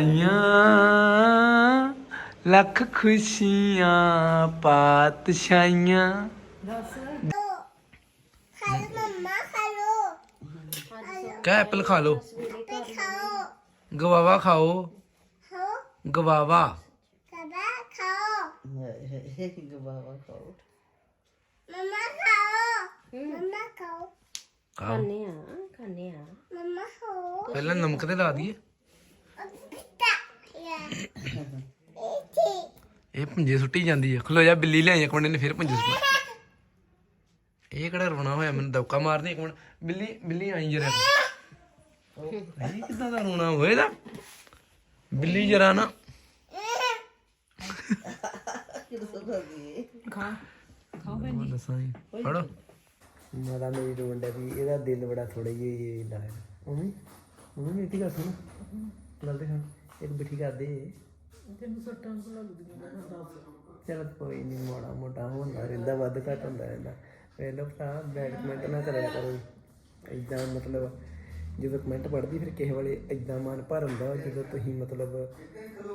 ਵਧਾਈਆਂ ਲੱਖ ਖੁਸ਼ੀਆਂ ਪਾਤਸ਼ਾਹੀਆਂ। ਖਾਓ ਮੰਮਾ ਖਾਓ ਕਹ ਐਪਲ ਖਾ ਲੋ ਤੇ ਖਾਓ ਗਵਾਵਾ ਖਾਓ। ਖਾਓ ਗਵਾਵਾ। ਕਦਾ ਖਾਓ ਗਵਾਵਾ ਖਾਓ ਮੰਮਾ ਖਾਓ ਮੰਮਾ ਖਾਓ ਖਾਓ ਖਾਣੇ ਆ ਖਾਣੇ ਆ। ਮੰਮਾ ਖਾਓ ਪਹਿਲਾਂ ਨਮਕ ਤੇ ਲਾ ਦਈਏ। ਇਹ ਪੁੰਜੇ ਸੁੱਟੀ ਜਾਂਦੀ ਹੈ ਖਲੋ ਜਾ ਬਿੱਲੀ ਲਿਆਈ ਇੱਕ ਮਿੰਟ ਨੇ ਫਿਰ ਪੁੰਜੇ ਸੁੱਟੀ। ਇਹ ਕਿਹੜਾ ਰੋਣਾ ਹੋਇਆ? ਮੈਨੂੰ ਦੌਕਾ ਮਾਰਦੇ ਇੱਕ ਮਿੰਟ। ਬਿੱਲੀ ਬਿੱਲੀ ਆਈ ਜਰਾ। ਇਹ ਕਿਦਾਂ ਦਾ ਰੋਣਾ ਹੋਏਦਾ ਬਿੱਲੀ ਜਰਾ ਨਾ। ਜੀ। ਫੜੋ। ਮਾਤਾ ਮੇਰੀ ਰੋਣ ਡਿਆ ਵੀ ਇਹਦਾ ਦਿਲ ਬੜਾ ਥੋੜਾ ਜਿਹਾ ਹੀ ਲਾਇਆ ਮੰਮੀ ਮੰਮੀ ਮੇਰੀ ਗੱਲ ਸੁਣ। ਗੱਲ ਤੇ ਸੁਣ ਇੱਕ ਬਿਠੀ ਕਰ ਦੇ। ਤੈਨੂੰ ਸੱਟਾਂ ਕੋਲ ਲੱਗਦੀਆਂ ਚਲ ਕੋਈ ਨਹੀਂ ਮੋੜਾ ਮੋਟਾ ਹੁੰਦਾ ਰਹਿੰਦਾ ਵੱਧ ਘੱਟ ਹੁੰਦਾ ਰਹਿੰਦਾ। ਵੇਲੋ ਭਰਾ ਬੈਡ ਕਮੈਂਟ ਨਾ ਕਰਿਆ ਕਰੋ। ਇਦਾਂ ਮਤਲਬ ਜਦੋਂ ਕਮੈਂਟ ਪੜ੍ਹਦੀ ਫਿਰ ਕਿਸੇ ਵੇਲੇ ਇਦਾਂ ਮਨ ਭਰ ਹੁੰਦਾ ਜਦੋਂ ਤੁਸੀਂ ਮਤਲਬ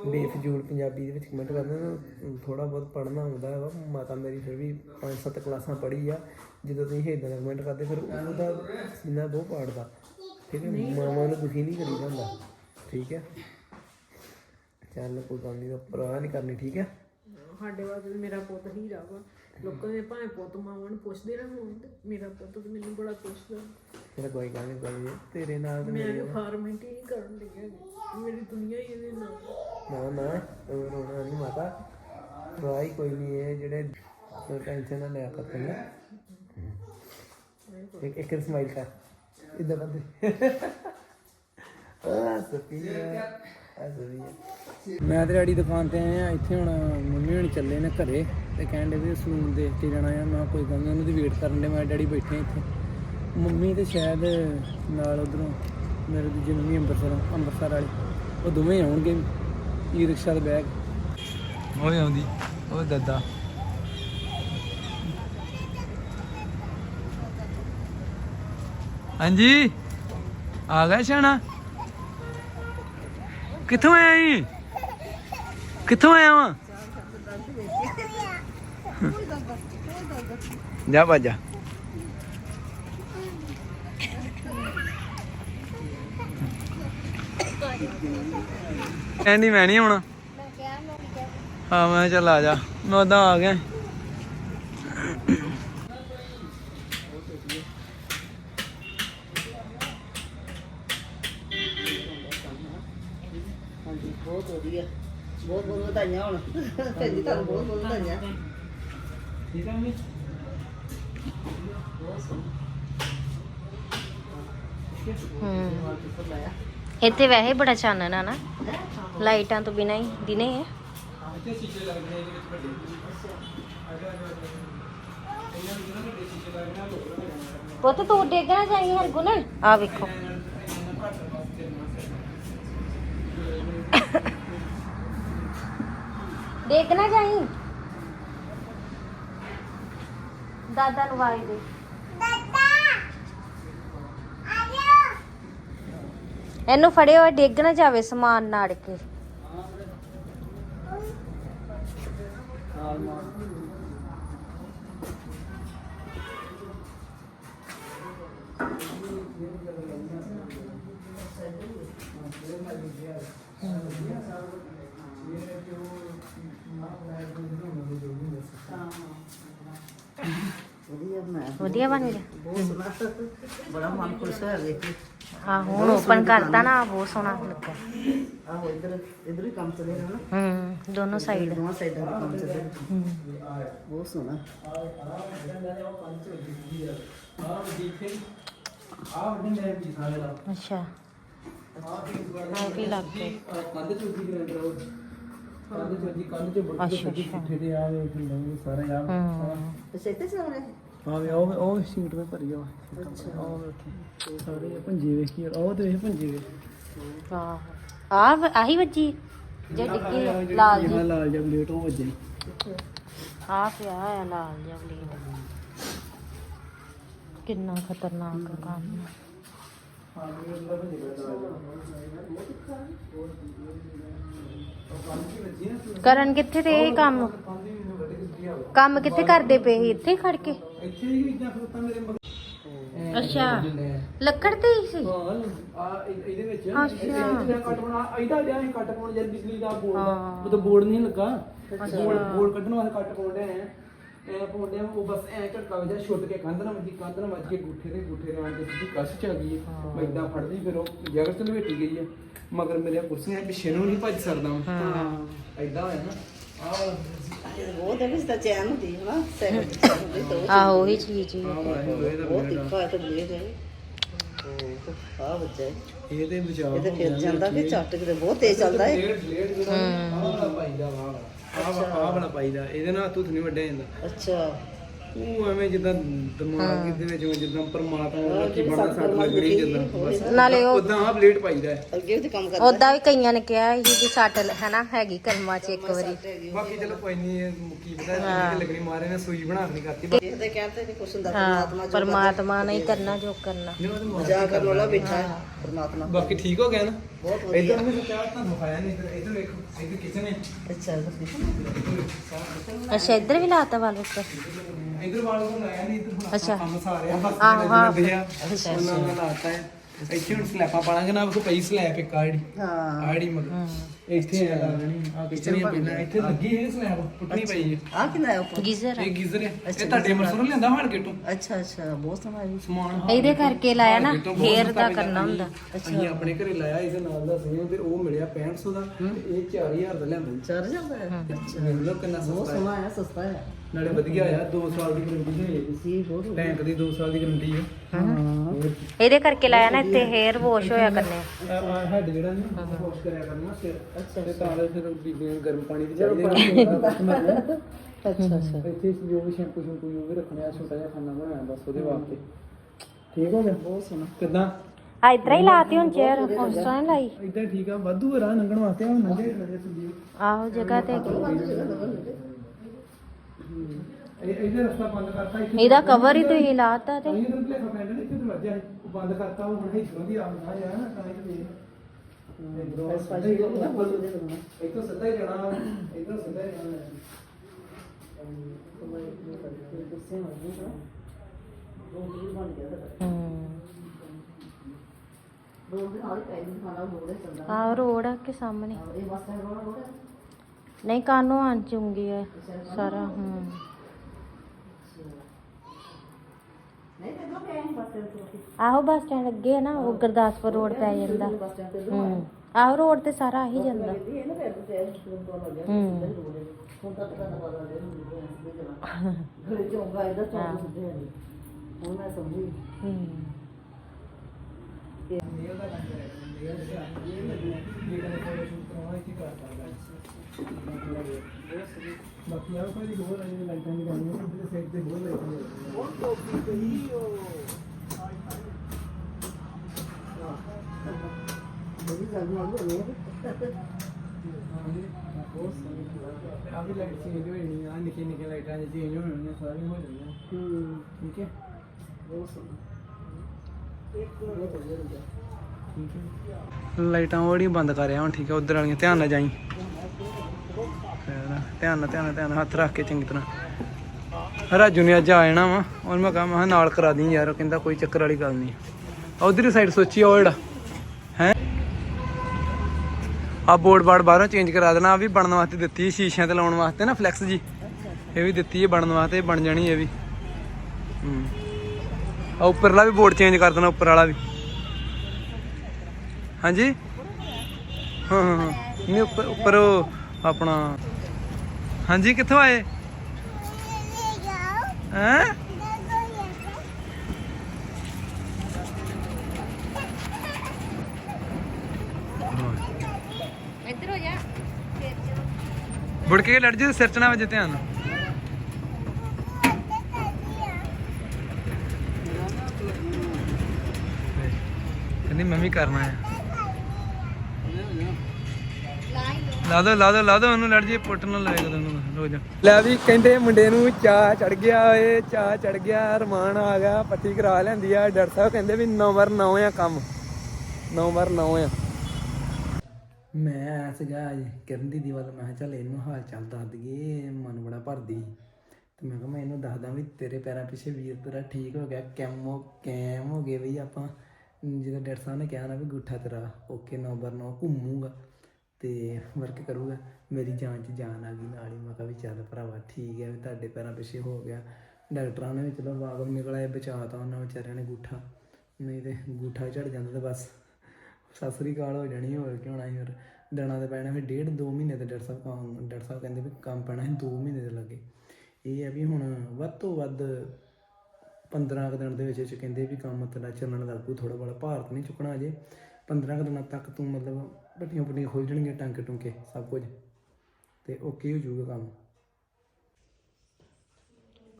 ਬੇਫਜ਼ੂਲ ਪੰਜਾਬੀ ਦੇ ਵਿੱਚ ਕਮੈਂਟ ਕਰਦੇ ਨਾ ਥੋੜਾ ਬਹੁਤ ਪੜ੍ਹਨਾ ਹੁੰਦਾ ਵਾ। ਮਾਤਾ ਮੇਰੀ ਫਿਰ ਵੀ ਪੰਜ ਸੱਤ ਕਲਾਸਾਂ ਪੜ੍ਹੀ ਆ। ਜਦੋਂ ਤੁਸੀਂ ਇਦਾਂ ਦਾ ਕਮੈਂਟ ਕਰਦੇ ਫਿਰ ਉਹਦਾ ਸੀਨਾ ਬਹੁਤ ਪਾੜਦਾ। ਠੀਕ ਹੈ ਮਾਵਾਂ ਨੂੰ ਦੁਖੀ ਨਹੀਂ ਕਰੀਦਾ ਹੁੰਦਾ। ਠੀਕ ਹੈ। ਚੱਲ ਕੋਈ ਗੱਲ ਨਹੀਂ ਪਰਵਾਹ ਨਹੀਂ ਕਰਨੀ ਠੀਕ ਹੈ। ਸਾਡੇ ਵਾਸਤੇ ਤਾਂ ਮੇਰਾ ਪੁੱਤ ਹੀਰਾ ਵਾ। ਲੋਕਾਂ ਦੇ ਭਾਵੇਂ ਪੁੱਤ ਮਾਵਾਂ ਨੂੰ ਪੁੱਛਦੇ ਰਹਿਣ ਤੇ ਮੇਰਾ ਪੁੱਤ ਤੇ ਮੈਨੂੰ ਬੜਾ ਪੁੱਛਦਾ। ਚਲ ਕੋਈ ਗੱਲ ਨਹੀਂ ਕੋਈ ਨੀ, ਤੇਰੇ ਨਾਲ ਤੇ ਮੈਂ ਇਹ ਫਾਰਮੈਂਟ ਹੀ ਕਰਨ ਲੱਗਿਆ ਮੇਰੀ ਦੁਨੀਆ ਹੀ ਇਹਦੇ ਨਾਲ। ਨਾ ਨਾ ਤੂੰ ਰੋਣਾ ਨਹੀਂ ਮਾਤਾ। ਰੋਈ ਕੋਈ ਨਹੀਂ ਹੈ ਜਿਹੜੇ ਤੂੰ ਟੈਨਸ਼ਨ ਨਾ ਲਿਆ ਕਰ ਤੈਨੂੰ ਇੱਕ ਇੱਕ ਸਮਾਈਲ ਕਰ। ਇਦਾਂ ਸਪੀਆ ਮੈਂ ਤੇ ਡੈਡੀ ਦੁਕਾਨ ਤੇ ਆਏ ਆ, ਇੱਥੇ ਹੁਣ ਮੰਮੀ ਹੁਣ ਚੱਲੇ ਨੇ ਘਰੇ ਤੇ ਕਹਿੰਦੇ ਵੀ ਸਲੂਨ ਦੇਖ ਕੇ ਜਾਣਾ ਆ। ਮੈਂ ਕੋਈ ਗੱਲ ਨਹੀਂ ਉਹਨਾਂ ਦੀ ਵੇਟ ਕਰਨ ਦੇ, ਮੈਂ ਡੈਡੀ ਬੈਠੇ ਇੱਥੇ। ਮੰਮੀ ਤੇ ਸ਼ਾਇਦ ਨਾਲ ਉਧਰੋਂ ਮੇਰੇ ਦੂਜੇ ਮੰਮੀ ਅੰਮ੍ਰਿਤਸਰ ਅੰਮ੍ਰਿਤਸਰ ਵਾਲੇ। ਉਹ ਦੋਵੇਂ ਆਉਣਗੇ ਈ ਰਿਕਸ਼ਾ ਤੇ ਬੈਗ ਉਹ ਆਉਂਦੀ ਉਹ ਦੱਦਾ। ਹਾਂਜੀ? ਆ ਗਿਆ ਸ਼ਾਣਾ ਕਿੱਥੋਂ ਆਇਆ ਈ? ਕਿੱਥੋਂ ਆਇਆ ਵਾ? ਜਾ ਬਾਜਾ ਐ ਨਹੀਂ ਮੈਂ ਨਹੀਂ ਆਉਣਾ। ਹਾਂ ਮੈਂ ਚੱਲ ਆ ਜਾ। ਮੈਂ ਉਦਾਂ ਆ ਗਿਆ। ਤੁਹਾਨੂੰ ਬਹੁਤ ਬਹੁਤ ਵਧਾਈਆਂ ਠੀਕ ਹੈ ਇੱਥੇ ਵੈਸੇ ਬੜਾ ਚਾਨਣ ਆ ਨਾ ਲਾਈਟਾਂ ਤੋਂ ਬਿਨਾਂ ਹੀ ਦਿਨੇ ਹੈ ਇੱਥੇ ਸ਼ੀਸ਼ੇ ਲੱਗਦੇ ਇਹਦੇ ਵਿੱਚ ਵੱਡੇ ਪੁੱਤ ਤੂੰ ਡੇਗਣਾ ਚਾਹੀਏ ਹਰਗੁਣ ਆ ਵੇਖੋ ਦੇਖ ਨਾ ਜਾਈ। ਦਾਦਾ ਨੂੰ ਆਵਾਜ਼ ਦੇ। ਇਹਨੂੰ ਫੜਿਓ ਹੋਏ ਡਿੱਗ ਨਾ ਜਾਵੇ ਸਮਾਨ ਨਾੜ ਕੇ। ਵਧੀਆ ਬਣ ਗਿਆ। ਬਹੁਤ ਸੋਹਣਾ ਬੜਾ ਮਨ ਖੁਸ਼ ਹੋਇਆ ਵੇਖ ਕੇ। ਹਾਂ ਹੁਣ ਓਪਨ ਕਰਤਾ ਨਾ ਬਹੁਤ ਸੋਹਣਾ ਲੱਗਾ। ਆਹੋ ਇੱਧਰ ਇੱਧਰ ਵੀ ਕੰਮ ਚੱਲੇ ਨਾ। ਹੂੰ ਦੋਨੋਂ ਸਾਈਡ ਦੋਵਾਂ ਸਾਈਡਾਂ ਤੋਂ ਕੰਮ ਚੱਲੇ ਬਹੁਤ ਸੋਹਣਾ। ਆ ਵੱਡੇ ਲੈ ਵੀ ਸਾਰੇ ਦਾ ਅੱਛਾ। ਆ ਵੀ ਲੱਗ ਗਏ ਕੰਧ ਚੋਜੀ ਗ੍ਰੈਂਡਰ ਉਹ ਕੰਧ ਚੋਜੀ ਕੰਧ ਚ ਬੜੇ ਅੱਛਾ, ਛੋਟੇ ਅੱਛਾ। ਛੋਟੇ ਦੇ ਆ ਵੇ ਫਿੰਡੇ ਸਾਰੇ ਆ ਹੂੰ। ਅੱਛਾ ਇੱਥੇ ਚੱਲਣੇ ਆ ਵੇ ਉਹ ਉਹ ਸੀਟ ਤੇ ਭਰੀ ਆ ਉਹ ਵੇ। ਉੱਥੇ ਸਾਰੇ ਪੰਜੇ ਵੇਖ ਕੀ ਉਹ ਤੇ ਵੇਖ ਪੰਜੇ ਵੇਖ। ਆਹ ਆ ਆਹੀ ਵੱਜੀ ਜੇ ਡਿੱਗੀ ਲਾਲ ਜੀ ਜਿਹੜਾ ਲਾਲ ਜਿਹਾ ਬਲੇਟ ਉਹ ਵੱਜੇ। ਆ ਪਿਆ ਆ ਲਾਲ ਜਿਹਾ ਬਲੀਡ। ਕਿੰਨਾ ਖਤਰਨਾਕ ਕੰਮ। ਹਾਂ ਮੇਰੇ ਅੰਦਰ ਭੱਜ ਗਿਆ ਦਵਾਈ ਕਰਨ ਕਿੱਥੇ ਤੇ ਇਹ ਕੰਮ? ਕੰਮ ਕਿੱਥੇ ਕਰਦੇ ਪਏ ਸੀ? ਇੱਥੇ ਹੀ ਖੜ ਕੇ। ਇੱਥੇ ਹੀ ਇਦਾਂ ਖਲੋਤਾ ਮੇਰੇ ਮਗਰ ਅੱਛਾ। ਲੱਕੜ ਤੇ ਹੀ ਸੀ? ਆ ਇਹਦੇ ਵਿੱਚ ਅੱਛਾ। ਕੱਟ ਬਣਾ ਇਹਦਾ ਜਿਹਾ ਅਸੀਂ ਕੱਟ ਪਾਉਣ ਜਦ ਬਿਜਲੀ ਦਾ ਬੋਰਡ ਹਾਂ। ਉਹ ਤਾਂ ਬੋਰਡ ਨਹੀਂ ਲੱਗਾ। ਬੋਰਡ ਬੋਰਡ ਕੱਢਣ ਵਾਸਤੇ ਕੱਟ ਪਾਉਂਦੇ ਆ। ਐ ਪਾਉਂਦੇ ਆ ਉਹ ਬਸ ਐ ਝਟਕਾ ਵਜਾ ਛੁੱਟ ਕੇ ਕੰਧ ਨਾਲ ਵੱਜੀ ਕੰਧ ਨਾਲ ਵੱਜ ਕੇ ਗੁੱਠੇ ਦੇ ਗੁੱਠੇ ਦੇ ਆਣ ਕੇ ਸਿੱਧੀ ਕੱਸ ਚ ਆ ਗਈ ਹੈ। ਇਦਾਂ ਫੜਦੀ ਫਿਰ ਉਹ ਜਗਰ ਚ ਲਵੇਟੀ ਗਈ ਹੈ ਮਗਰ ਮੇਰੇ ਕੁਰਸੀਆਂ ਪਿੱਛੇ ਨੂੰ ਨਹੀਂ ਭੱਜ ਸਕਦਾ ਹਾਂ। ਇਦਾਂ ਹੋਇਆ ਨਾ। ਆਹ। ਬਹੁਤ ਹੈ ਵੀ ਤਾਂ ਚੈਨ ਹੁੰਦੀ ਹੈ ਨਾ ਸਾਈਕਲ ਦੀ ਤਾਂ ਉਹ ਆਹੋ ਉਹੀ ਚੀਜ਼ ਹੀ। ਦਾ ਆ। ਤਿੱਖਾ ਹੈ ਤੇ ਬਲੇਡ ਹੈ। ਆ ਬੱਚਾ ਹੈ। ਇਹ ਤੇ ਬਚਾਅ ਇਹ ਤਾਂ ਹੋ ਫਿਰ ਜਾਂਦਾ ਕਿ ਚੱਟ ਕਿਤੇ ਬਹੁਤ ਤੇਜ਼ ਚੱਲਦਾ ਹੈ। ਬਲੇਡ ਬਲੇਡ ਜਿਹੜਾ ਆਹ ਵਾਲਾ ਪਾਈਦਾ ਵਾਹ ਵਾਲਾ ਆਹ ਆਹ ਵਾਲਾ ਪਾਈਦਾ ਇਹਦੇ ਨਾਲ ਹੱਥ ਨਹੀਂ ਵੱਢਿਆ ਜਾਂਦਾ। ਅੱਛਾ। ਉਹ ਐਵੇਂ ਜਿੱਦਾਂ ਦਿਮਾਗ ਦੇ ਵਿੱਚ ਉਵੇਂ ਜਿੱਦਾਂ ਪਰਮਾਤਮਾ ਦਾ ਕੀ ਬਣਦਾ ਸੱਤ ਸੱਟ ਲੱਗਣੀ ਜਿੱਦਾਂ ਬਸ। ਨਾਲੇ ਉਹ ਉਦਾਂ ਆ ਬਲੇਡ ਪਾਈਦਾ ਹੈ। ਅੱਗੇ ਵੀ ਤੇ ਕੰਮ ਕਰਦਾ ਉਦਾਂ ਵੀ ਕਈਆਂ ਨੇ ਕਿਹਾ ਸੀ ਕਿ ਸੱਟ ਹਨਾ ਹੈਗੀ ਕਰਮਾਂ 'ਚ ਇੱਕ ਵਾਰੀ। ਬਾਕੀ ਚਲੋ ਕੋਈ ਨਹੀਂ ਇਹ ਮੁੱਕੀ ਪਤਾ ਕਿੰਨੀ ਕੁ ਲੱਗਣੀ ਮਾਰੇ ਨੇ ਸੂਈ ਬਣਾ ਕੇ ਕਰਤੀ। ਕਿਸੇ ਦੇ ਕਹਿੰਦੇ ਨਹੀਂ ਕੁਛ ਹੁੰਦਾ ਹਾਂ ਪਰਮਾਤਮਾ ਜੋ ਪਰਮਾਤਮਾ ਨੇ ਹੀ ਕਰਨਾ ਜੋ ਕਰਨਾ। ਮਜ਼ਾ ਕਰਨ। ਵਾਲਾ ਬੈਠਾ ਹੈ ਪਰਮਾਤਮਾ। ਬਾਕੀ ਠੀਕ ਹੋ ਗਿਆ ਨਾ? ਬਹੁਤ ਵਧੀਆ। ਇਧਰ ਮੈਂ ਚਾਹ ਤੁਹਾਨੂੰ ਦਿਖਾਇਆ ਨਹੀਂ ਇਧਰ ਇਧਰ ਵੇਖੋ ਇਧਰ ਕਿਚਨ ਹੈ ਅੱਛਾ ਅੱਛਾ ਇੱਧਰ ਵੀ ਲਾਤਾ ਵਾਲ ਉੱਪਰ। ਇਧਰ ਵਾਲ ਕੋ ਲਾਇਆ ਨਹੀਂ ਇਧਰ ਅੱਛਾ। ਕੰਮ ਸਾਰੇ ਆ ਬਸ ਆਹੋ, ਹਾਂ। ਲੱਗਦੇ ਆ ਉਹਨਾਂ ਨਾਲ ਲਾਤਾ ਹੈ। ਇੱਥੇ ਹੁਣ ਸਲੈਪਾਂ ਪਾਲਾਂਗੇ ਨਾ ਕੋ ਪਈ ਸਲੈਪ ਇੱਕ ਆੜੀ ਹਾਂ। ਆੜੀ ਮਗਰ ਇੱਥੇ ਆ ਲੱਗਣੀ ਆ ਕਿਚਨ ਪਹਿਲਾਂ ਇੱਥੇ ਲੱਗੀ ਹੈ ਸਲੈਪ ਪੁੱਟਣੀ ਪਈ ਹੈ। ਆ ਕਿੰਨਾ ਹੈ ਉੱਪਰ? ਗੀਜ਼ਰ ਇਹ ਗੀਜ਼ਰ ਹੈ ਇਹ ਤੁਹਾਡੇ ਮਰਸੋਂ ਲਿਆਂਦਾ ਮਾਰਕੀਟ ਤੋਂ? ਅੱਛਾ ਅੱਛਾ ਬਹੁਤ ਸੋਹਣਾ ਹੈ ਸਮਾਨ ਇਹਦੇ ਕਰਕੇ ਲਾਇਆ ਨਾ ਸਸਤਾ ਦਾ ਕਰਨਾ ਹੁੰਦਾ। ਅਸੀਂ ਆਪਣੇ ਘਰੇ ਲਾਇਆ ਇਹਦੇ ਨਾਲ ਦਾ ਸੇਮ ਤੇ ਉਹ ਮਿਲਿਆ 6500 ਦਾ ਤੇ ਇਹ 4000 ਦਾ ਲਿਆਂਦਾ। ਚੜ ਜਾਂਦਾ ਹੈ? ਅੱਛਾ। ਮੈਨੂੰ ਲੋ ਕਿੰਨਾ ਬਹੁਤ ਸਸਤਾ ਹੈ। ਸੋਹਣਾ ਹੈ ਸਸਤਾ ਹੈ। ਨਾਲੇ ਵਧੀਆ ਆ 2 ਸਾਲ ਦੀ ਗਾਰੰਟੀ ਹੈ। ਸੀ। ਟੈਂਕ ਦੀ 2 ਸਾਲ ਦੀ ਗਾਰੰਟੀ ਹੈ ਹਾਂ। ਇਹਦੇ ਕਰਕੇ ਲਾਇਆ ਨਾ ਇੱਥੇ ਹੇਅਰ ਵਾਸ਼ ਹੋਇਆ ਕਰਨੇ। ਹੈਡ ਜਿਹੜਾ ਨਾ ਵਾਸ਼ ਕਰਿਆ ਕਰਨਾ ਸਿਰ। ਅੱਛਾ ਤੇ ਤਾਂ ਫਿਰ ਬੀਬੀ ਨੂੰ ਗਰਮ ਪਾਣੀ ਦੀ ਚਾਹੀਦੀ ਅੱਛਾ ਅੱਛਾ। ਇੱਥੇ ਜੋ ਵੀ ਸ਼ੈਂਪੂ ਸ਼ੈਂਪੂ ਜੋ ਵੀ ਰੱਖਣਾ ਛੋਟਾ ਜਿਹਾ ਖਾਨਾ ਬਣਾਇਆ ਬਸ ਉਹਦੇ ਵਾਸਤੇ। ਠੀਕ ਹੋ ਗਿਆ? ਬਹੁਤ ਸੋਹਣਾ। ਕਿਦਾਂ? ਆ ਇਧਰ ਹੀ ਲਾਤੀ ਹੁਣ ਚੇਅਰ ਉਸ ਤਰ੍ਹਾਂ ਲਾਈ। ਇਦਾਂ ਠੀਕ ਆ ਵਾਧੂ ਰਾਹ ਲੰਘਣ ਵਾਸਤੇ ਹੁਣ ਲੰਘੇ ਆਹੋ ਜਗ੍ਹਾ ਤੇ ਇਹਦਾ ਰਸਤਾ ਬੰਦ ਕਰਤਾ ਇੱਥੇ ਇਹਦਾ ਕਵਰ ਹੀ ਤੁਸੀਂ ਲਾਤਾ ਤੇ। ਇਹ ਤਾਂ ਭਲੇਖਾ ਪੈਂਦਾ ਨੀ, ਇੱਥੇ ਦਰਵਾਜ਼ਾ ਹੈ ਉਹ ਬੰਦ ਕਰਤਾ ਉਹ ਹੁਣ ਇੱਧਰੋਂ ਦੀ ਆਉਂਦਾ ਆ ਨਾ ਤਾਂ ਇਹ ਤੇ ਇਧਰੋਂ ਸਿੱਧਾ ਹੀ ਜਾਣਾ। ਇੱਥੋਂ ਸਿੱਧਾ ਹੀ ਜਾਣਾ ਇੱਧਰੋਂ ਸਿੱਧਾ ਹੀ ਜਾਣਾ। ਆ ਰੋਡ ਆ ਕੇ ਸਾਹਮਣੇ। ਨਹੀਂ ਕਾਨੋਂ ਆਂ ਚੁੰਗੀ ਹੈ ਸਾਰਾ ਹੂੰ। ਆਹੋ ਬੱਸ ਸਟੈਂਡ ਅੱਗੇ ਨਾ ਉਹ ਗੁਰਦਾਸਪੁਰ ਰੋਡ ਪੈ ਜਾਂਦਾ। ਹੂੰ ਆਹੋ ਰੋਡ ਤੇ ਸਾਰਾ ਆ ਹੀ। ਜਾਂਦਾ ਹੂੰ। ਬਾਕੀ ਆ ਕੋਈ ਹੋਰ ਅਜੇ ਲਾਈਟਾਂ ਨਹੀਂ ਗਾਣੀਆਂ ਇੱਧਰ ਸਾਈਡ ਤੇ ਹੋਰ ਲਾਈਟਾਂ ਨੇ ਬੜੀ ਜਲਦੀ ਆ ਗਈ ਆ ਵੀ ਲਾਈਟ ਚੇਂਜ ਹੋ ਜਾਣੀ ਆ ਨਿੱਕੀ ਨਿੱਕੀ ਲਾਈਟਾਂ ਜੇ ਚੇਂਜ ਹੋ ਸਾਰੀਆਂ ਹੋ ਜਾਣੀਆਂ ਹੂੰ ਠੀਕ ਹੈ ਬਹੁਤ ਸੋਹਣਾ ਇੱਕ ਬਹੁਤ ਵਧੀਆ ਲੱਗਿਆ ਲਾਈਟਾਂ ਉਹੜੀਆਂ ਬੰਦ ਕਰ ਰਿਹਾ ਹੁਣ ਠੀਕ ਹੈ ਉਧਰ ਵਾਲੀਆਂ ਧਿਆਨ ਨਾਲ ਜਾਈ ਧਿਆਨ ਨਾਲ ਧਿਆਨ ਨਾਲ ਧਿਆਨ ਨਾਲ, ਹੱਥ ਰੱਖ ਕੇ ਚੰਗੀ ਤਰ੍ਹਾਂ। ਰਾਜੂ ਨੇ ਅੱਜ ਆ ਜਾਣਾ ਵਾ, ਉਹਨੂੰ ਮੈਂ ਕਹਾਂ, ਮੈਂ ਨਾਲ ਕਰਾ ਦੀ ਯਾਰ, ਉਹ ਕਹਿੰਦਾ ਕੋਈ ਚੱਕਰ ਵਾਲੀ ਗੱਲ ਨਹੀਂ। ਉਧਰਲੀ ਸਾਈਡ ਸੋਚੀ ਉਹ ਜਿਹੜਾ। ਹੈ? ਆ ਬੋਰਡ ਬਾਰਡ ਬਾਹਰੋਂ ਚੇਂਜ ਕਰਾ ਦੇਣਾ ਆ ਵੀ ਬਣਨ ਵਾਸਤੇ ਦਿੱਤੀ ਸ਼ੀਸ਼ਿਆਂ ਤੇ ਲਾਉਣ ਵਾਸਤੇ ਨਾ ਫਲੈਕਸ ਜੀ। ਇਹ ਵੀ ਦਿੱਤੀ ਹੈ ਬਣਨ ਵਾਸਤੇ, ਬਣ ਜਾਣੀ ਇਹ ਵੀ। ਹੂੰ। ਆ ਉੱਪਰਲਾ ਵੀ ਬੋਰਡ ਚੇਂਜ ਕਰ ਦੇਣਾ, ਉੱਪਰ ਵਾਲਾ ਵੀ। ਹਾਂਜੀ? ਹਾਂ ਹਾਂ ਨਹੀਂ, ਉੱਪਰ ਉੱਪਰ ਆਪਣਾ। ਹਾਂਜੀ ਕਿੱਥੋਂ ਆਏ? ਹੈ? ਇੱਧਰ ਹੋ ਜਾ। ਮੁੜ ਕੇ ਲੜ ਜੀ ਸਿਰ ਚ ਨਾ ਵਜੇ ਧਿਆਨ ਕਹਿੰਦੀ ਮੈਂ ਵੀ ਕਰਨਾ ਹੈ ਲਾ ਦੋ ਲਾ ਦੋ ਲਾ ਦੋ ਉਹਨੂੰ ਲੜ ਜੀ ਪੁੱਟ ਨਾ ਲਾਏ ਕਦੋਂ ਨੂੰ ਰੋਜ਼ ਲੈ ਵੀ ਕਹਿੰਦੇ ਮੁੰਡੇ ਨੂੰ ਚਾਹ ਚੜ ਗਿਆ ਓਏ ਚਾਹ ਚੜ ਗਿਆ ਰਮਾਨ ਆ ਗਿਆ ਪੱਟੀ ਕਰਾ ਲੈਂਦੀ ਆ ਡਾਕਟਰ ਸਾਹਿਬ ਕਹਿੰਦੇ ਵੀ ਨੰਬਰ 9 ਆ ਕੰਮ। 9 ਬਾਰ 9 ਆ। ਮੈਂ ਆਇਆ ਸੀਗਾ ਅੱਜ ਕਿਰਨ ਦੀਦੀ ਵੱਲ ਮੈਂ ਕਿਹਾ ਚੱਲ ਇਹਨੂੰ ਹਾਲ ਚਾਲ ਦੱਸ ਦਈਏ ਮਨ ਬੜਾ ਭਰਦੀ। ਤੇ ਮੈਂ ਕਿਹਾ ਮੈਂ ਇਹਨੂੰ ਦੱਸਦਾ ਵੀ ਤੇਰੇ ਪੈਰਾਂ ਪਿੱਛੇ ਵੀਰ ਤੇਰਾ ਠੀਕ ਹੋ ਗਿਆ ਕੈਮੋ ਕੈਮ ਹੋ ਗਏ ਬਈ ਆਪਾਂ। ਜਿਹਦਾ ਡਾਕਟਰ ਸਾਹਿਬ ਨੇ ਕਿਹਾ ਨਾ ਵੀ ਗੁੱਠਾ ਤੇਰਾ ਓਕੇ ਨੰਬਰ 9 ਘੁੰਮੂਗਾ। ਤੇ ਵਰਕ ਕਰੂਗਾ। ਮੇਰੀ ਜਾਨ ਚ ਜਾਨ ਆ ਗਈ ਨਾਲ ਹੀ। ਮੈਂ ਕਿਹਾ ਵੀ ਚੱਲ ਭਰਾਵਾ, ਠੀਕ ਹੈ ਵੀ ਤੁਹਾਡੇ ਪੈਰਾਂ ਪਿੱਛੇ ਹੋ ਗਿਆ। ਡਾਕਟਰਾਂ ਨੇ ਵੀ ਚਲੋ ਵਾਗਵ ਨਿਕਲ ਆਏ ਬਚਾਤਾ ਉਹਨਾਂ ਵਿਚਾਰਿਆਂ ਨੇ ਗੁੱਠਾ। ਨਹੀਂ ਤੇ ਗੁੱਠਾ ਝੜ ਜਾਂਦਾ ਤੇ ਬਸ। ਸਸਰੀ ਕਾਲ ਹੋ ਜਾਣੀ ਹੋਰ ਕੀ ਹੋਣਾ ਸੀ ਦਣਾ ਦਿਨਾਂ ਪੈਣਾ ਫਿਰ ਡੇਢ ਦੋ ਮਹੀਨੇ ਤੇ ਡਾਕਟਰ ਸਾਹਿਬ ਕੰਮ, ਡਾਕਟਰ ਸਾਹਿਬ ਕਹਿੰਦੇ ਵੀ ਕੰਮ ਪੈਣਾ ਸੀ ਦੋ ਮਹੀਨੇ ਦੇ ਲੱਗੇ। ਇਹ ਹੈ ਵੀ ਹੁਣ ਵੱਧ ਤੋਂ ਵੱਧ 15 ਕੁ ਦਿਨ ਦੇ ਵਿੱਚ ਵਿੱਚ ਕਹਿੰਦੇ ਵੀ ਕੰਮ ਤੇਰਾ ਚੱਲਣ ਲੱਗੂ। ਥੋੜਾ ਬੜਾ ਭਾਰ ਤਾਂ ਨਹੀਂ ਚੁੱਕਣਾ ਅਜੇ। 15 ਕੁ ਦਿਨਾਂ ਤੱਕ ਤੂੰ ਮਤਲਬ ਪੱਟੀਆਂ ਪੱਟੀਆਂ ਖੁੱਲ ਜਾਣਗੀਆਂ ਟਾਂਕੇ ਟੁੰਕੇ, ਸਭ ਕੁਝ। ਤੇ ਓਕੇ ਹੋ ਜਾਊਗਾ ਕੰਮ?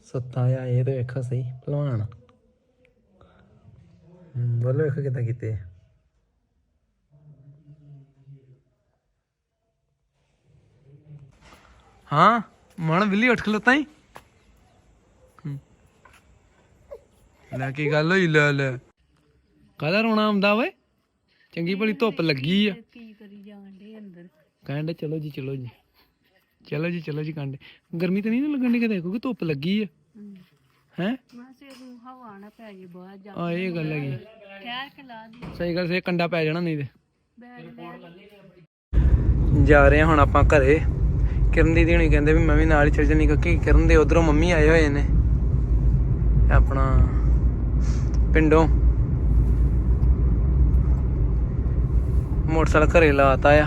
ਸੱਤਾ ਆ, ਇਹ ਤੇ ਵੇਖੋ ਸਹੀ, ਭਲਵਾਨ। ਬੋਲੋ ਵੇਖੋ ਕਿਦਾਂ ਕੀਤੇ ਹਾਂ ਮਣ ਬਿੱਲੀ, ਉੱਠ ਖਲੋਤਾ ਹੀ। ਲੈ ਕੀ ਗੱਲ ਹੋਈ, ਲੈ ਲੈ। ਕਾਹਦਾ ਰੋਣਾ ਆਉਂਦਾ ਓਏ? ਚੰਗੀ ਭਲੀ ਧੁੱਪ ਲੱਗੀ ਆ। ਕਹਿੰਦੇ ਚਲੋ ਜੀ ਚਲੋ ਜੀ। ਚਲੋ ਜੀ ਚਲੋ ਜੀ ਕਹਿੰਦੇ ਗਰਮੀ ਤਾਂ ਨਹੀਂ ਨਾ ਲੱਗਣ ਦੀ ਕਿਤੇ? ਕਿਉਂਕਿ ਧੁੱਪ ਲੱਗੀ ਆ। ਹੈ? ਹਵਾ ਨਾ ਪੈ ਜੇ ਬਾਹਰ ਜਾ ਆ ਇਹ ਗੱਲ ਹੈਗੀ। ਠਹਿਰ ਕੇ ਲਾ ਦੀ। ਸਹੀ ਗੱਲ ਸੇ ਕੰਡਾ ਪੈ ਜਾਣਾ ਨਹੀਂ ਤੇ। ਜਾ ਰਹੇ ਹੁਣ ਆਪਾਂ ਘਰੇ। ਕਿਰਨ ਦੀਦੀ ਹੁਣੀ ਕਹਿੰਦੇ ਵੀ ਮੈਂ ਵੀ ਨਾਲ ਹੀ ਚੱਲ ਜਾਣੀ ਕਿਉਂਕਿ ਕਿਰਨ ਦੇ ਉਧਰੋਂ ਮੰਮੀ ਆਏ ਹੋਏ ਨੇ। ਆਪਣਾ ਪਿੰਡੋਂ। ਮੋਟਰਸਾਈਕਲ ਘਰੇ ਲਾਤਾ ਆ।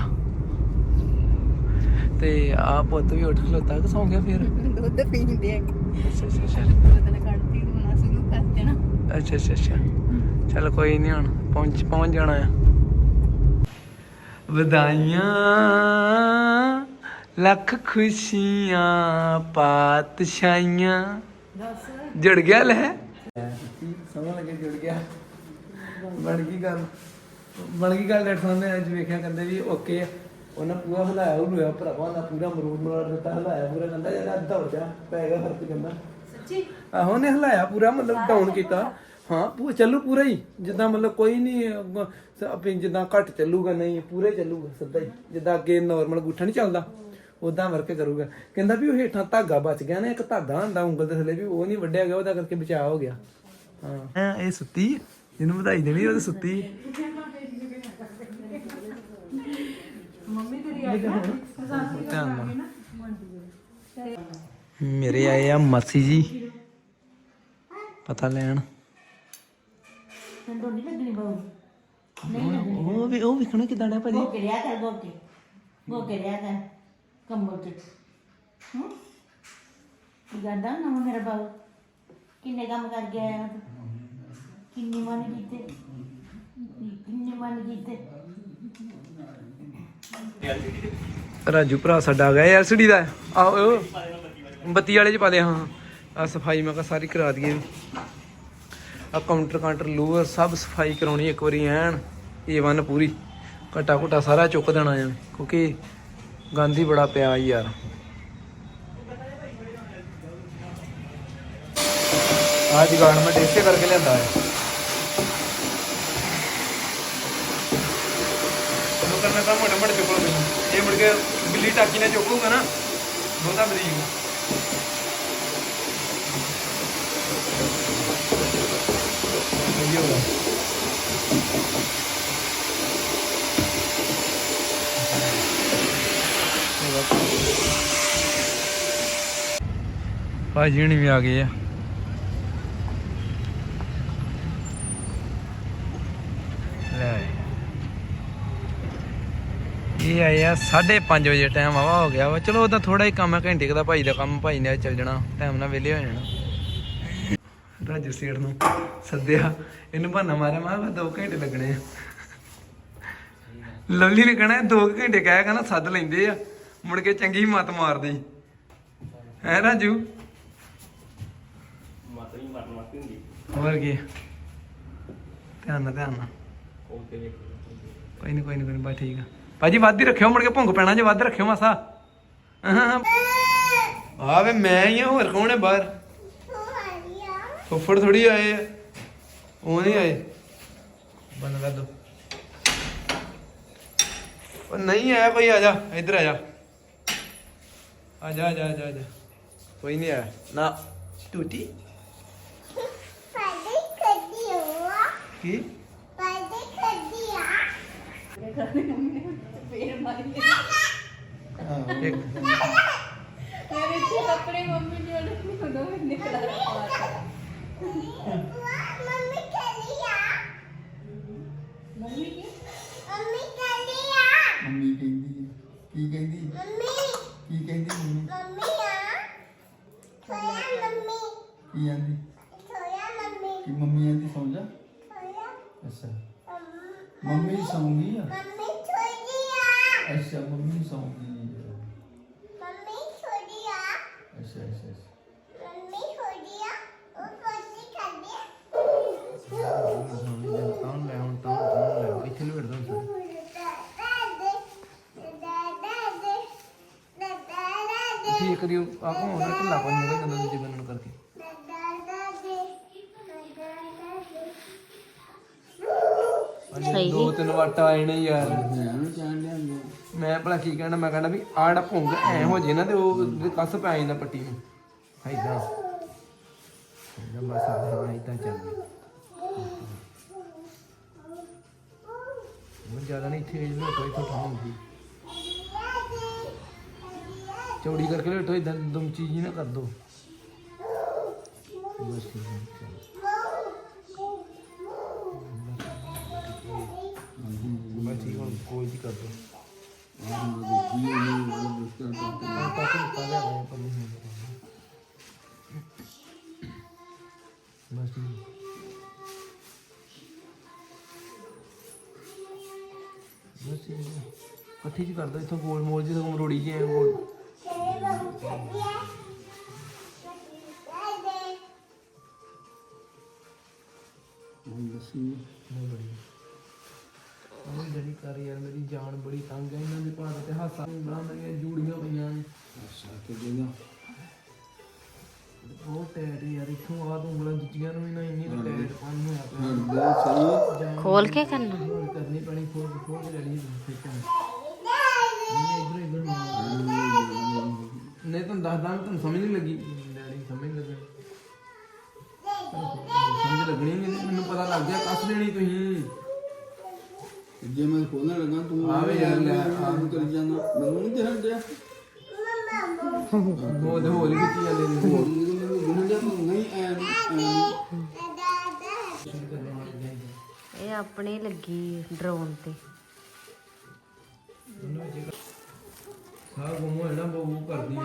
ਤੇ ਆ ਪੁੱਤ ਵੀ ਉੱਠ ਖਲੋਤਾ ਕਿ ਸੌਂ ਗਿਆ ਫਿਰ? ਦੁੱਧ ਪੀਂਦੇ ਆ। ਅੱਛਾ ਅੱਛਾ ਅੱਛਾ। ਕੱਢਦੀ ਕਰ ਦੇਣਾ ਅੱਛਾ ਅੱਛਾ ਅੱਛਾ। ਚਲ ਕੋਈ ਨਹੀਂ ਹੁਣ ਪਹੁੰਚ ਪਹੁੰਚ ਜਾਣਾ ਆ। ਵਧਾਈਆਂ ਲੱਖ ਖੁਸ਼ੀਆਂ ਪਾਤਸ਼ਾਹੀਆਂ। ਜੁੜ ਗਿਆ ਲੈ। ਸਮਝ ਲੱਗੇ ਜੁੜ ਗਿਆ। ਬਣ ਗਈ ਗੱਲ। ਬਣ ਗਈ ਗੱਲ ਡਾਕਟਰ ਸਾਹਿਬ ਨੇ ਅੱਜ ਵੇਖਿਆ ਕਹਿੰਦੇ ਵੀ ਓਕੇ ਆ। ਉਹਨਾਂ ਪੂਰਾ ਹਲਾਇਆ ਉਹ ਹੋਇਆ ਭਰਾਵਾ ਨਾ ਪੂਰਾ ਮਰੂਦ ਮਾਰ ਦਿੱਤਾ ਹਲਾਇਆ ਪੂਰਾ ਕਹਿੰਦਾ ਜਿਹੜਾ ਦੌੜ ਜਾ ਪੈ ਗਿਆ ਫ਼ਰਕ ਕਹਿੰਦਾ। ਸੱਚੀ? ਆਹੋ ਨੇ ਹਲਾਇਆ ਪੂਰਾ ਮਤਲਬ ਡਾਊਨ ਕੀਤਾ। ਹਾਂ ਪੂਰਾ ਚੱਲੂ ਪੂਰਾ ਹੀ ਜਿੱਦਾਂ ਮਤਲਬ ਕੋਈ ਨਹੀਂ ਆਪਣੀ ਜਿੱਦਾਂ ਘੱਟ ਚੱਲੂਗਾ ਨਹੀਂ ਪੂਰੇ ਚੱਲੂਗਾ ਸਿੱਧਾ ਹੀ। ਜਿੱਦਾਂ ਅੱਗੇ ਨਾਰਮਲ ਗੁੱਠਾ ਨਹੀਂ ਚੱਲਦਾ ਉਦਾਂ ਵਰਕ ਕਰੂਗਾ। ਕਹਿੰਦਾ ਵੀ ਉਹ ਹੇਠਾਂ ਧਾਗਾ ਬਚ ਗਿਆ ਨਾ ਇੱਕ ਧਾਗਾ ਹੁੰਦਾ ਉਂਗਲ ਦੇ ਥੱਲੇ ਵੀ ਉਹ ਨਹੀਂ ਵੱਢਿਆ ਗਿਆ ਉਹਦਾ ਕਰਕੇ ਬਚਾਅ ਹੋ ਗਿਆ। ਹਾਂ। ਇਹ ਸੁੱਤੀ। ਜਿਹਨੂੰ ਵਧਾਈ ਦੇਣੀ ਉਹ ਤਾਂ ਸੁੱਤੀ ਹੈ। ਧਿਆਨ ਨਾਲ। ਮੇਰੇ ਆਏ ਆ ਮਾਸੀ ਜੀ। ਪਤਾ ਲੈਣ। ਉਹ ਵੀ ਉਹ ਵਿਖਣਾ ਕਿਦਾਂ ਦਾ ਭਾਜੀ। ਕਿਰਿਆ ਕਰ ਗੋਕੇ ਗੋਕੇ ਰਿਆ ਕਰ। ਕੰਬਲ ਤੇ। ਹੂੰ? ਗਾਦਾ ਨਾ ਮੇਰਾ ਬਾਬੂ ਕਿੰਨੇ ਕੰਮ ਕਰ ਗਿਆ ਆ ਕਿੰਨੇ ਮਨ ਕੀਤੇ। ਕਿੰਨੇ ਮਨ ਕੀਤੇ। ਰਾਜੂ ਭਰਾ ਸਾਡਾ ਆ ਗਿਆ ਐਲਸੀਡੀ ਦਾ। ਆਹੋ ਬੱਤੀ ਵਾਲੇ ਚ ਪਾ ਦੇ ਹਾਂ ਆ ਸਫ਼ਾਈ ਮੈਂ ਕਿਹਾ ਸਾਰੀ ਕਰਾ ਦਈਏ। ਆ ਕਾਊਂਟਰ ਕਾਊਂਟਰ ਲੂਅਰ ਸਭ ਸਫ਼ਾਈ ਕਰਾਉਣੀ ਇੱਕ ਵਾਰੀ ਐਨ ਏ1 ਪੂਰੀ। ਘਟਾ ਘਟਾ ਸਾਰਾ ਚੁੱਕ ਦੇਣਾ ਐ ਕਿਉਂਕਿ ਗਾਂਧੀ ਬੜਾ ਪਿਆ ਯਾਰ। ਆ ਜਗਾੜ ਮੈਂ ਡੇਸੇ ਕਰਕੇ ਲਿਆਂਦਾ ਹੈ ਉਹ ਕਰਨਾ ਤਾਂ ਮੋਟਾ ਮੋਟਾ ਚੁੱਕ ਲਓ ਇਹ ਮੁੜ ਕੇ ਬਿੱਲੀ ਟਾਕੀ ਨਾਲ ਚੁੱਕੂਗਾ ਨਾ ਬਹੁਤਾ ਬਰੀਕ ਭਾਜੀ ਹੁਣੀ ਵੀ ਆ ਗਏ ਆ ਲੈ ਇਹ ਆਇਆ 5:30 ਵਜੇ ਟਾਈਮ ਆਵਾ ਹੋ ਗਿਆ ਵਾ। ਚਲੋ ਉਹਦਾ ਥੋੜਾ ਹੀ ਕੰਮ ਹੈ ਘੰਟੇ ਦਾ ਭਾਈ ਦਾ ਕੰਮ ਭਾਈ ਨੇ ਚੱਲ ਜਾਣਾ ਟਾਈਮ ਨਾਲ ਵਿਹਲੇ ਹੋ ਜਾਣਾ। ਰਾਜੂ ਸੇਠ ਨੂੰ ਸੱਦਿਆ ਇਹਨੂੰ ਬਹਾਨਾ ਮਾਰਿਆ ਮੈਂ ਕਿਹਾ 2 ਘੰਟੇ ਲੱਗਣੇ ਆ। ਲਵਲੀ ਨੇ ਕਹਣਾ 2 ਘੰਟੇ ਕਹਿਆ ਕਹਿੰਦਾ ਸੱਦ ਲੈਂਦੇ ਆ ਮੁੜ ਕੇ ਚੰਗੀ ਮਤ ਮਾਰਦੇ। ਹੈ ਰਾਜੂ? ਮਤ ਹੀ ਮਤ ਮਤ ਹੁੰਦੀ। ਹੋਰ ਕੀ? ਧਿਆਨ ਨਾਲ ਧਿਆਨ ਨਾਲ। ਕੋਈ ਨਹੀਂ ਕੋਈ ਨਹੀਂ ਕੋਈ ਠੀਕ ਆ। ਭਾਜੀ ਵੱਧ ਹੀ ਰੱਖਿਓ ਮੁੜ ਕੇ ਭੁੰਗ ਪੈਣਾ ਜੇ ਵੱਧ ਰੱਖਿਓ ਮਾਸਾ। ਆ ਵੇ ਮੈਂ ਹੀ ਆ ਹੋਰ ਕੌਣ ਹੈ ਬਾਹਰ? ਫੁੱਫੜ ਥੋੜੀ ਆਏ ਆ। ਉਹ ਨਹੀਂ ਆਏ। ਬੰਦ ਕਰ ਦੋ। ਉਹ ਨਹੀਂ ਆਇਆ ਕੋਈ ਆ ਜਾ ਇੱਧਰ ਆ ਜਾ। ਆ ਜਾ ਆ ਜਾ ਆ ਜਾ ਆ ਜਾ। ਕੋਈ ਨਹੀਂ ਆਇਆ। ਨਾ। ਟੂਟੀ? ਪਾਦੇ ਕੱਢੀ ਹੋਆ ਕੀ? ਪਾਦੇ ਕੱਢੀ ਆ ਇੱਕ। ਮੰਮੀ ਕੱਢੀ ਆ। ਮੰਮੀ ਕੀ? ਮੰਮੀ ਕੱਢੀ ਆ। ਮੰਮੀ ਕਹਿੰਦੀ ਕੀ ਕਹਿੰਦੀ? ਮੰਮੀ। ਕੀ ਕਹਿੰਦੀ ਮੰਮੀ? ਮੰਮੀ ਆ। ਸੋਇਆ ਮੰਮੀ। ਕੀ ਆਂਦੀ? ਸੋਇਆ ਮੰਮੀ। ਕਿ ਮੰਮੀ ਆਂਦੀ? ਸੌਂ ਜਾ। ਸੋਇਆ। ਅੱਛਾ। ਮੰਮੀ। ਮੰਮੀ ਸੌਂਗੀ ਆ। ਮੰਮੀ ਅੱਛਾ ਮੰਮੀ ਸੌਂਗੀ ਮੰਮੀ ਛੋੜੀ ਆ ਅੱਛਾ ਅੱਛਾ ਅੱਛਾ। ਮੰਮੀ ਛੋੜੀ ਆ ਉਹ ਕੋਸੀ ਖਾਂਦੀ ਆ ਤਾਂ ਲੈ ਹੁਣ ਤਾਂ ਤਾਂ ਲੈ ਇੱਥੇ ਨੂੰ ਵੜਦਾ ਹੁਣ ਠੀਕ ਕਰਿਓ ਆਪੋ ਉਧਰ ਢਿੱਲਾ ਪਾ ਮੇਰੇ ਕੰਨਾਂ ਦੇ ਬੰਨਣ ਕਰਕੇ। ਸਹੀ ਦੋ ਤਿੰਨ ਵਾਟ ਆਏ ਨੇ ਯਾਰ। ਮੈਂ ਉਹਨੂੰ ਕਹਿਣ ਡਿਆ ਮੈਂ ਭਲਾ ਕੀ ਕਹਿਣਾ, ਮੈਂ ਕਹਿਣਾ ਵੀ ਆਹ ਭੁੰਗ ਐ ਹੋ ਜੇ ਨਾ ਤੇ ਉਹ ਕੱਸ ਪੈ ਜਾਂਦਾ ਪੱਟੀ ਨੂੰ। ਐਦਾਂ ਐਦਾਂ ਬਸ ਆਹ ਐਦਾਂ ਚੱਲਦੀ ਉਹ ਜ਼ਿਆਦਾ ਨਹੀਂ ਇੱਥੇ ਇਹਨੂੰ ਕੋਈ ਤੋਂ ਠਾਂ ਹੁੰਦੀ ਚੌੜੀ ਕਰਕੇ ਲੇਟੋ ਇਦਾਂ ਦਮ ਚੀਜ਼ ਨਾ ਕਰ ਦੋ। ਬਸ ਠੀਕ ਹੈ ਬਸ ਠੀਕ ਹੁਣ ਕੋਈ ਜੀ ਕਰ ਦੋ। ਇਕੱਠੀ ਚ ਕਰ ਦੋ ਇੱਥੋਂ ਗੋਲ ਮੋਲ ਜਿਹੇ ਤੋਂ ਮਰੋੜੀ ਜਿਹੇ ਗੋਲ। ਦੱਸੀ। ਬਹੁਤ ਬੜੀ ਉਹ ਜਿਹੜੀ ਕਰ ਯਾਰ ਮੇਰੀ ਜਾਨ ਬੜੀ ਤੰਗ ਹੈ ਇਹਨਾਂ ਦੇ ਭਾਰ ਤੇ ਹਾਸਾ ਉਂਗਲਾਂ ਮੇਰੀਆਂ ਜੂੜੀਆਂ ਪਈਆਂ ਨੇ। ਅੱਛਾ ਤੇ ਦੇਗਾ ਬਹੁਤ ਟੈਟ ਯਾਰ ਇੱਥੋਂ ਆਹ ਤੋਂ ਉਂਗਲਾਂ ਜੁੱਤੀਆਂ ਨੂੰ ਵੀ ਨਾ ਇੰਨੀ ਕੁ ਟੈਟ ਪਾਣੀ ਹੋਇਆ। ਪਿਆ ਹਰਦੇ ਸਹੀ ਜਾਨ ਖੋਲ ਕੇ ਕਰਨਾ। ਕਰਨੀ ਪੈਣੀ ਖੋਲ ਖੋਲ ਕੇ ਲੜੀ ਫਿੱਟਾਂ ਦੱਸਦਾ ਤੁਹਾਨੂੰ ਸਮਝ ਨਹੀਂ ਲੱਗੀ? ਡੈਡੀ ਸਮਝ ਲੱਗਾ। ਸਮਝ ਲੱਗਣੀ ਨਹੀਂ ਮੈਨੂੰ ਪਤਾ ਲੱਗ ਗਿਆ ਕੱਸ ਦੇਣੀ ਤੁਸੀਂ। ਜੇ ਮੈਂ ਖੋਲਣ ਲੱਗਾ ਤੂੰ ਆਵੇ ਯਾਰ ਲੈ, ਆਪ ਕਰੀ ਜਾਣਾ। ਮੈਨੂੰ ਨਹੀਂ ਦਿਖਣ ਡਿਆ ਉਹ ਤੇ ਹੋਲੀ ਕੀਤੀ ਜਾਂਦੇ ਨੇ ਹੋਰ। ਮੈਨੂੰ ਡਿਆ ਤੂੰ ਨਹੀਂ ਐ ਨਹੀਂ ਇਹ ਆਪਣੇ ਲੱਗੀ ਡਰੋਨ ਤੇ। ਸਾਹ ਗੁੰਮ ਹੋਇਆ ਨਾ ਬਹੁ ਕਰਦੀ ਹੈ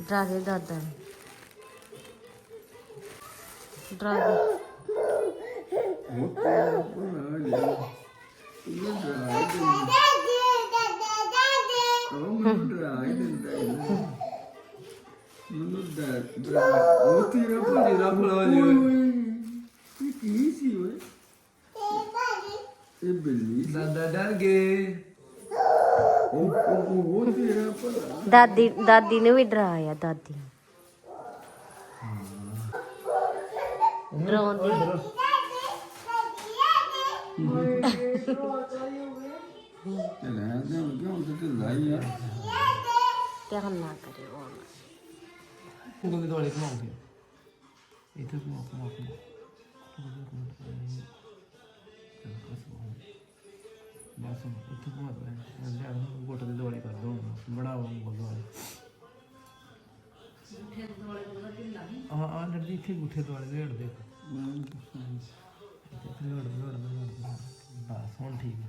ਡਰਾ ਦੇ ਦਾਦਾ ਨੂੰ। ਡਰਾ ਦੇ ਕੀ ਸੀ ਓਏ ਇਹ ਬਿੱਲੀ ਦਾਦਾ ਡਰ ਗਏ। ਉਹ ਤੇਰਾ ਭਰਾ ਦਾਦੀ ਦਾਦੀ ਨੇ ਵੀ ਡਰਾਇਆ ਦਾਦੀ ਨੂੰ। ਤੇ ਲੈ ਦੇ ਕਿਉਂ ਤੇ ਢਿੱਲਾ ਆ ਧਿਆਨ ਨਾ ਕਰਿਓ ਹੁਣ। ਦੇ ਦੁਆਲੇ ਘੁਮਾਉਂਦੇ ਇੱਥੇ ਘੁਮਾ ਘੁਮਾ ਬਸ ਇੱਥੇ ਘੁਮਾ ਦੋ ਗੋਟ ਦੇ ਦੁਆਲੇ ਕਰ ਦੋ। ਬੜਾ ਆ ਇੱਥੇ ਗੁੱਠੇ ਦੁਆਲੇ ਦੇ ਇੱਥੇ ਬਸ ਹੁਣ ਠੀਕ ਹੈ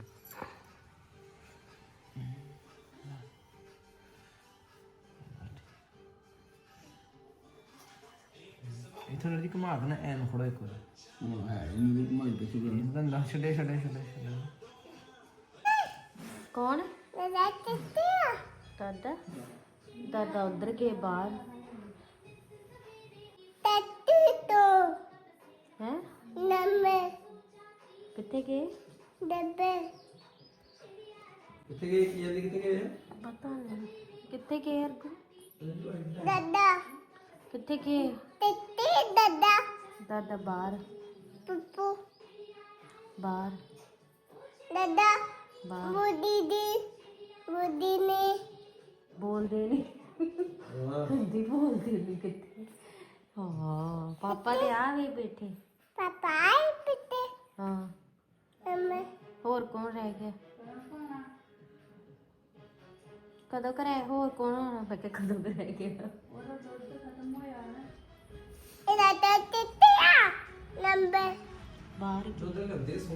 ਇੱਥੇ ਘੁਮਾ ਦੇਣਾ ਐਨ ਥੋੜਾ ਇੱਕ ਵਾਰ। ਹੈ ਇਹਨੂੰ ਵੀ ਘੁਮਾਈ ਕੇ ਸੁਗਰ ਦੰਦਾ ਛੱਡੇ ਛੱਡੇ ਛੱਡੇ ਛੱਡੇ। ਕੌਣ ਦਾਦਾ ਦਾਦਾ ਉਧਰ ਗਏ ਬਾਹਰ ਹੈ ਕਿੱਥੇ ਗਏ ਕਿੱਥੇ ਗਏ ਕੀ ਜਾਂਦੀ ਕਿੱਥੇ ਗਏ ਪਤਾ ਨਹੀਂ ਕਿੱਥੇ ਗਏ ਅਰਗੂ Dada, ਕਿੱਥੇ ਗਏ titi, dada, ਦਾਦਾ ਬਾਹਰ pupu, ਬਾਹਰ ਦਾਦਾ ਬਾਹਰ ਬੁੱਢੀ ਦੀ ਬੁੱਢੀ ਨੇ ਬੋਲਦੇ ਨਹੀਂ ਹਿੰਦੀ ਬੋਲਦੇ ਨਹੀਂ ਕਿੱਥੇ ਹਾਂ ਪਾਪਾ ਤੇ ਆ ਵੀ ਬੈਠੇ ਪਾਪਾ ਆਈ ਪਿੱਤੇ ਹਾਂ ਮੈਂ ਹੋਰ ਕੌਣ ਰਹਿ ਗਿਆ ਕਦੋਂ ਕਰਾਇਆ ਹੋਰ ਕੌਣ ਹੋਣਾ ਮੈਂ ਕਿਹਾ ਕਦੋਂ ਕੁ ਰਹਿ ਗਿਆ ਇਹਦਾ ਤਾਂ ਟਿੱਟਿਆ ਨੰਬਰ ਬਾਹਰ ਜੋ ਦੇ ਲੱਗਦੇ ਸੋ